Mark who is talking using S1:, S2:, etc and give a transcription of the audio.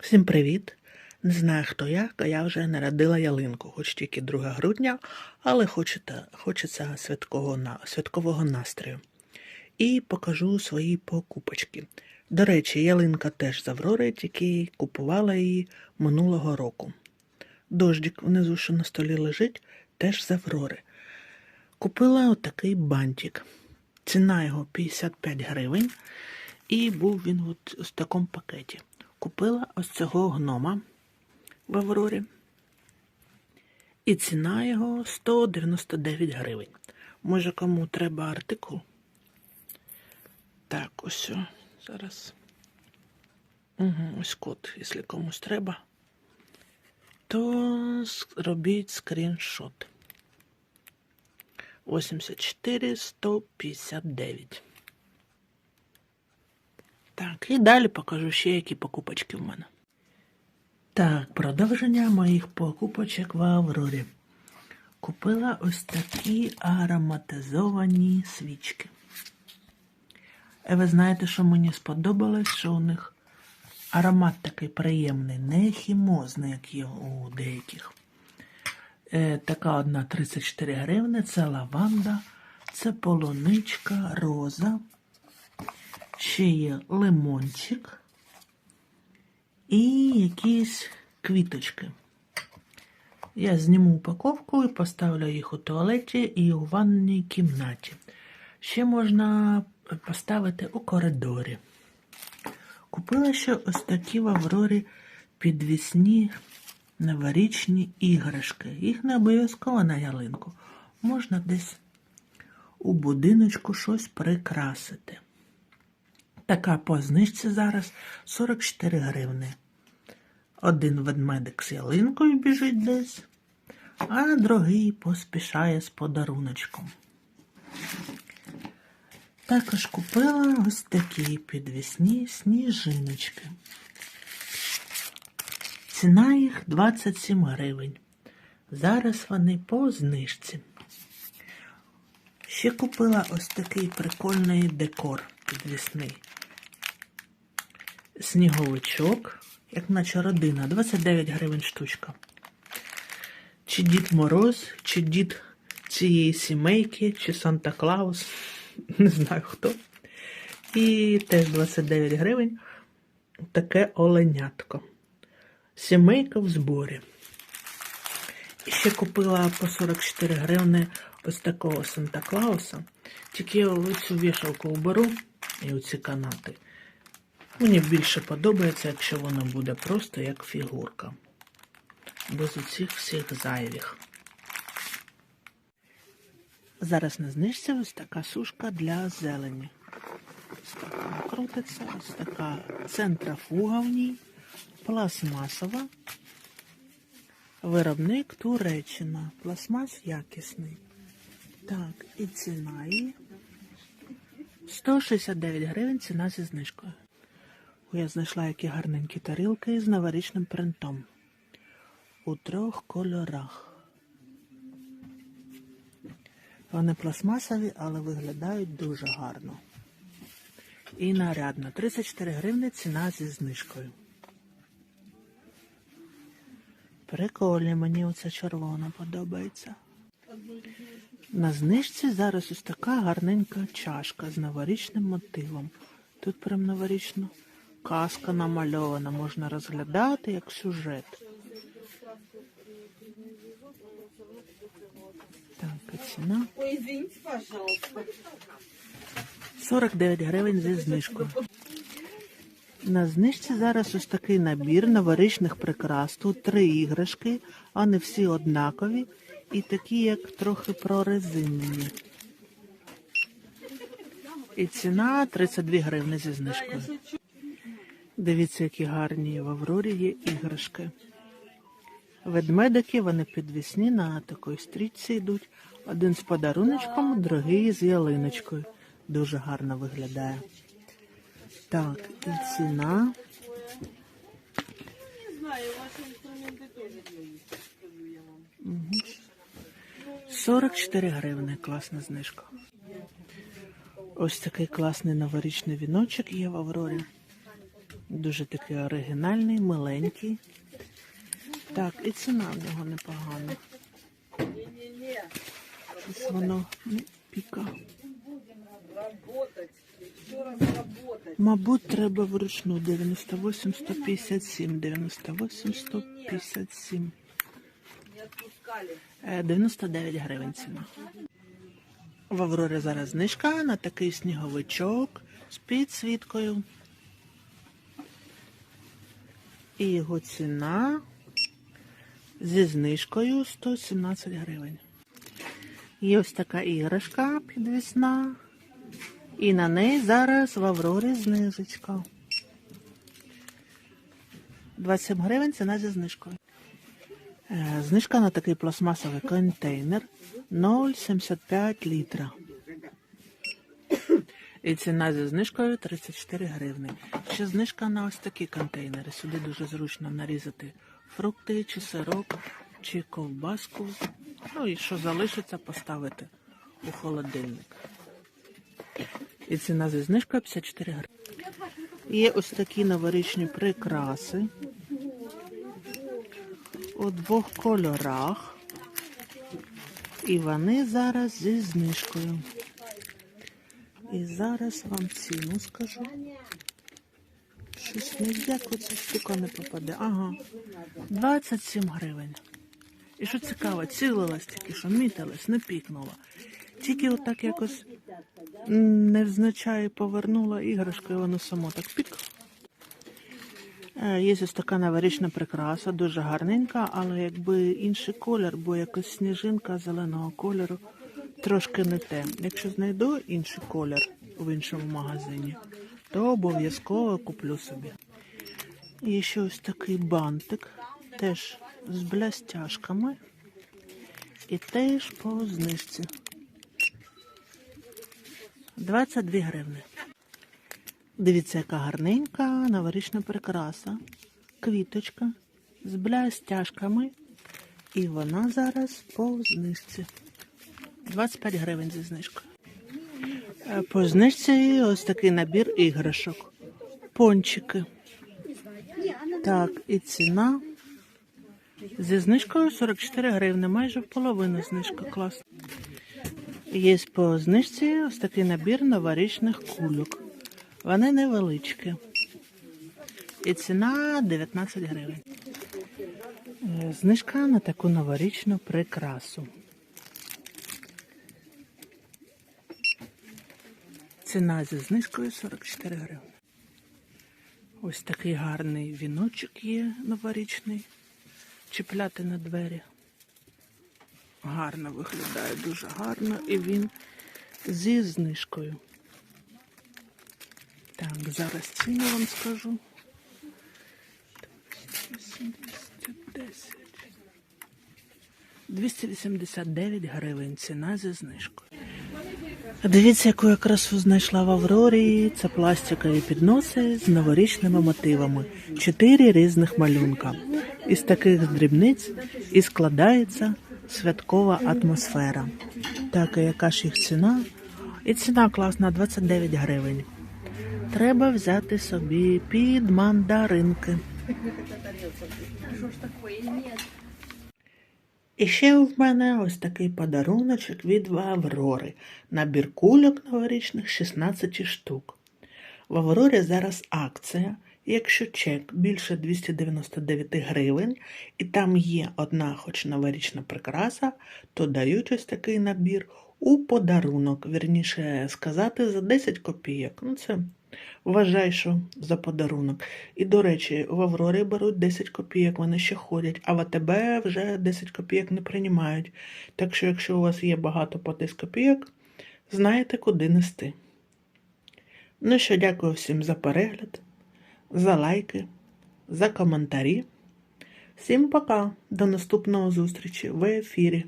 S1: Всім привіт! Не знаю, хто як, а я вже народила ялинку, хоч тільки 2 грудня, але хочете, хочеться святкового, святкового настрою. І покажу свої покупочки. До речі, ялинка теж з Аврори, тільки купувала її минулого року. Дождик внизу, що на столі лежить, теж з Аврори. Купила отакий бантик. Ціна його 55 гривень. І був він от в такому пакеті. Купила ось цього гнома в Аврорі. І ціна його 199 гривень. Може, кому треба артикул? Так, ось зараз. Угу, ось код, якщо комусь треба, то робіть скріншот. 84 159. Так, і далі покажу ще, які покупочки в мене. Так, продовження моїх покупочок в Аврорі. Купила ось такі ароматизовані свічки. І ви знаєте, що мені сподобалось, що у них аромат такий приємний, не хімозний, як є у деяких. Е, така одна 34 гривни, це лаванда, це полуничка, роза. Ще є лимончик і якісь квіточки. Я зніму упаковку і поставлю їх у туалеті і у ванній кімнаті. Ще можна поставити у коридорі. Купила ще ось такі в Аврорі підвісні новорічні іграшки. Їх не обов'язково на ялинку. Можна десь у будиночку щось прикрасити. Така по знижці зараз 44 гривни. Один ведмедик з ялинкою біжить десь, а другий поспішає з подаруночком. Також купила ось такі підвісні сніжиночки. Ціна їх 27 гривень. Зараз вони по знижці. Ще купила ось такий прикольний декор підвісний. Сніговичок, як наче родина, 29 гривень штучка. Чи Дід Мороз, чи дід цієї сімейки, чи Санта Клаус, не знаю хто. І теж 29 гривень таке оленятко. Сімейка в зборі. І ще купила по 44 гривни ось такого Санта Клауса. Тільки я оцю вішалку уберу і оці канати. Мені більше подобається, якщо воно буде просто як фігурка. Без оцих всіх зайвих. Зараз на знижці ось така сушка для зелені. Ось так вона крутиться, ось така центрафуга в ній, пластмасова. Виробник Туреччина. Пластмас якісний. Так, і ціна її 169 гривень ціна зі знижкою. О, Я знайшла які гарненькі тарілки з новорічним принтом. У трьох кольорах. Вони пластмасові, але виглядають дуже гарно. І нарядно. 34 гривни ціна зі знижкою. Прикольно, мені оця червона подобається. На знижці зараз ось така гарненька чашка з новорічним мотивом. Тут прям новорічно казка намальована, можна розглядати як сюжет. Так, і ціна.
S2: Ой, извините, пожалуйста.
S1: 49 гривень зі знижкою. На знижці зараз ось такий набір новорічних прикрас. Тут три іграшки, вони всі однакові і такі, як трохи прорезинені. І ціна 32 гривни зі знижкою. Дивіться, які гарні в Аврорі є іграшки. Ведмедики, вони підвісні на такій стрічці йдуть. Один з подаруночком, другий з ялиночкою. Дуже гарно виглядає. Так, і ціна.
S2: Не знаю, ваши инструменты тоже есть, я вам.
S1: 44 гривни, класна знижка. Ось такий класний новорічний віночок є в Аврорі. Дуже такий оригінальний, миленький. Так, і ціна в нього непогана.
S2: Не-не-не.
S1: Воно не піка. Мабуть, треба вручну 98 157, 98 157.
S2: Не отпускали.
S1: Е, 99 гривень ціна. В Аврорі зараз знижка на такий сніговичок з підсвіткою. І його ціна зі знижкою 117 гривень. Є ось така іграшка підвісна. І на неї зараз в Аврорі знижечка. 27 гривень ціна зі знижкою. Е, Знижка на такий пластмасовий контейнер 0,75 літра. І ціна зі знижкою 34 гривни. Ще знижка на ось такі контейнери. Сюди дуже зручно нарізати фрукти, чи сирок, чи ковбаску. Ну і що залишиться, поставити у холодильник. І ціна зі знижкою 54 гривні. Є ось такі новорічні прикраси у двох кольорах. І вони зараз зі знижкою. І зараз вам ціну скажу. Щось не як оця штука не попаде. Ага. 27 гривень. І що цікаво, цілилась тільки, що мітилась, не пікнула. Тільки отак якось невзначай повернула іграшку, і воно само так пік. Е, Є ось така новорічна прикраса, дуже гарненька, але якби інший колір, бо якось сніжинка зеленого кольору трошки не те. Якщо знайду інший колір в іншому магазині, то обов'язково куплю собі. Є ще ось такий бантик, теж з блястяшками і теж по знижці. 22 гривни. Дивіться, яка гарненька новорічна прикраса. Квіточка з блястяшками. І вона зараз по знижці. 25 гривень зі знижкою. Е, По знижці ось такий набір іграшок. Пончики. Так, і ціна зі знижкою 44 гривни, майже в половину знижка класна. Є по знижці ось такий набір новорічних кульок. Вони невеличкі. І ціна 19 гривень. Е, Знижка на таку новорічну прикрасу. Ціна зі знижкою 44 гривні. Ось такий гарний віночок є новорічний. Чіпляти на двері. Гарно виглядає, дуже гарно. І він зі знижкою. Так, зараз ціну вам скажу. 210. 289 гривень ціна зі знижкою. Дивіться, яку я красу знайшла в Аврорі. Це пластикові підноси з новорічними мотивами. Чотири різних малюнка. Із таких дрібниць і складається святкова атмосфера. Так, і яка ж їх ціна? І ціна класна 29 гривень. Треба взяти собі під мандаринки. І ще в мене ось такий подаруночок від Аврори. Набір кульок новорічних 16 штук. В Аврорі зараз акція. Якщо чек більше 299 гривень, і там є одна хоч новорічна прикраса, то дають ось такий набір у подарунок. Вірніше сказати, за 10 копійок. Ну, це вважай, що за подарунок. І, до речі, в Аврорі беруть 10 копійок, вони ще ходять, а в АТБ вже 10 копійок не приймають. Так що, якщо у вас є багато по 10 копійок, знаєте, куди нести. Ну що, дякую всім за перегляд, за лайки, за коментарі. Всім пока, до наступного зустрічі в ефірі.